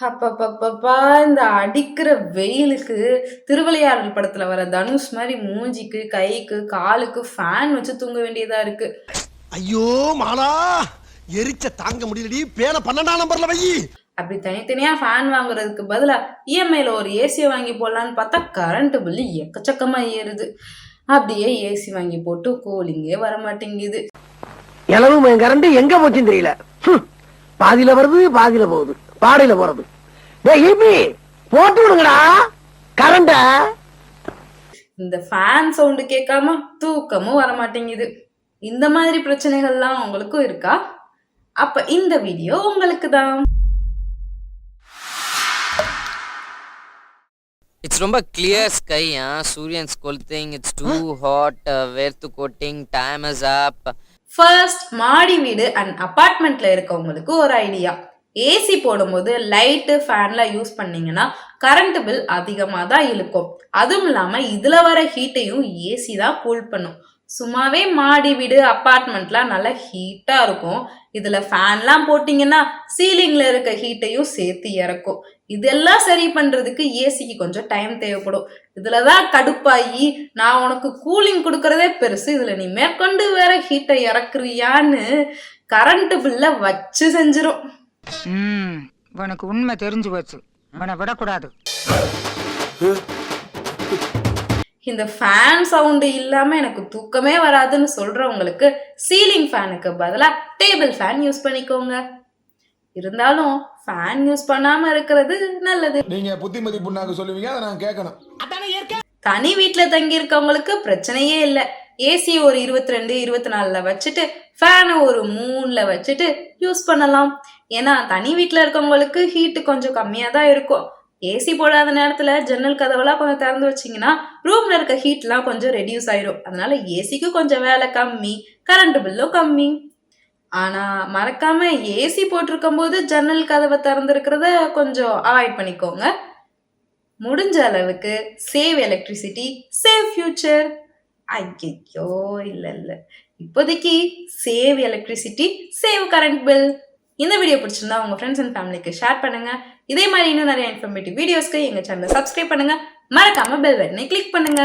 அப்பப்பப்பப்பா இந்த அடிக்கிற வெயிலுக்கு திருவிளையாடல் படத்துல வர தனுஷ் மாதிரி மூஞ்சிக்கு கைக்கு காலுக்கு ஃபேன் வச்சு தூங்க வேண்டியதா இருக்கு. ஐயோ மாலா! எரிச்ச தாங்க முடியலடி. பேன பன்னெண்டாம் நம்பர்ல வை. அப்படி தனித்தனியா ஃபேன் வாங்குறதுக்கு பதிலா இஎம்ஐல ஒரு ஏசியை வாங்கி போடலான்னு பார்த்தா கரண்ட் பில்லு எக்கச்சக்கமா ஏறுது. அப்படியே ஏசி வாங்கி போட்டு கூலிங்கே வர மாட்டேங்குது இளவு கரண்ட் எங்க போச்சுன்னு தெரியல. ஹம். பாதியில வருது பாதியில போகுது. பாடையில போறது. போட்டு விடுங்கடா. கரண்ட. இந்த ஃபேன் சவுண்டு கேட்காம தூக்கமும் வர மாட்டேங்குது இந்த மாதிரி பிரச்சனைகள்லாம் உங்களுக்கும் இருக்கா? அப்ப இந்த வீடியோ உங்களுக்கு தான். இட்ஸ் ரொம்ப கிளியர் ஸ்கை ஆ? சூரியன்ஸ் கொளுத்திங் இட்ஸ் டூ ஹாட் வேர்த்து கோட்டிங் டைம் இஸ் அப் ஃபர்ஸ்ட் மாடி வீடு அண்ட் அபார்ட்மெண்ட்ல இருக்கவங்களுக்கு ஒரு ஐடியா ஏசி போடும்போது லைட்டு ஃபேன்லாம் யூஸ் பண்ணீங்கன்னா கரண்ட் பில் அதிகமாக தான் இழுக்கும். அதுவும் இல்லாமல் இதில் வர ஹீட்டையும் ஏசி தான் கூல் பண்ணும். சும்மாவே மாடி வீடு அப்பார்ட்மெண்ட்லாம் நல்லா ஹீட்டாக இருக்கும். இதில் ஃபேன்லாம் போட்டிங்கன்னா சீலிங்கில் இருக்க ஹீட்டையும் சேர்த்து இறக்கும். இதெல்லாம் சரி பண்ணுறதுக்கு ஏசிக்கு கொஞ்சம் டைம் தேவைப்படும். இதில் தான் கடுப்பாகி நான் உனக்கு கூலிங் கொடுக்கறதே பெருசு இதில் நீ மேற்கொண்டு வேற ஹீட்டை இறக்குறியான்னு கரண்ட் பில்லை வச்சு செஞ்சிடும் ம் உனக்கு உண்மை தெரிஞ்சு போச்சு. உன்னை விடக்கூடாது. இந்த ஃபேன் சவுண்டு இல்லாமல் எனக்கு தூக்கமே வராதுன்னு சொல்கிறவங்களுக்கு சீலிங் ஃபேனுக்கு பதிலாக டேபிள் ஃபேன் யூஸ் பண்ணிக்கோங்க. இருந்தாலும் ஃபேன் யூஸ் பண்ணாமல் இருக்கிறது நல்லது. நீங்க புத்திமதி புண்ணாக்கு சொல்லுவீங்க அதை நான் கேட்கணும். தனி வீட்டில் தங்கி இருக்கவங்களுக்கு பிரச்சனையே இல்லை. ஏசி ஒரு இருபத்தி ரெண்டு இருபத்தி நாலில் வச்சுட்டு ஃபேனை ஒரு மூணில் வச்சுட்டு யூஸ் பண்ணலாம். ஏன்னா தனி வீட்டில் இருக்கவங்களுக்கு ஹீட்டு கொஞ்சம் கம்மியாக தான் இருக்கும். ஏசி போடாத நேரத்தில் ஜன்னல் கதவெல்லாம் கொஞ்சம் திறந்து வச்சிங்கன்னா ரூமில் இருக்க ஹீட்லாம் கொஞ்சம் ரெடியூஸ் ஆயிரும். அதனால ஏசிக்கு கொஞ்சம் வேலை கம்மி கரண்ட் பில்லும் கம்மி. ஆனால் மறக்காம ஏசி போட்டிருக்கும் போது ஜன்னல் கதவை திறந்துருக்கிறத கொஞ்சம் அவாய்ட் பண்ணிக்கோங்க. முடிஞ்ச அளவுக்கு சேவ் எலக்ட்ரிசிட்டி சேவ் ஃபியூச்சர் ஐயோ இல்லை இல்லை. இப்போதைக்கு save electricity save current bill இந்த வீடியோ பிடிச்சிருந்தா உங்க ஃப்ரெண்ட்ஸ் அண்ட் ஃபேமிலிக்கு ஷேர் பண்ணுங்க. இதே மாதிரி இன்னும் நிறைய இன்ஃபர்மேட்டிவ் வீடியோஸ்க்கு எங்கள் சேனலை சப்ஸ்கிரைப் பண்ணுங்க. மறக்காம பெல் பட்டனை கிளிக் பண்ணுங்க.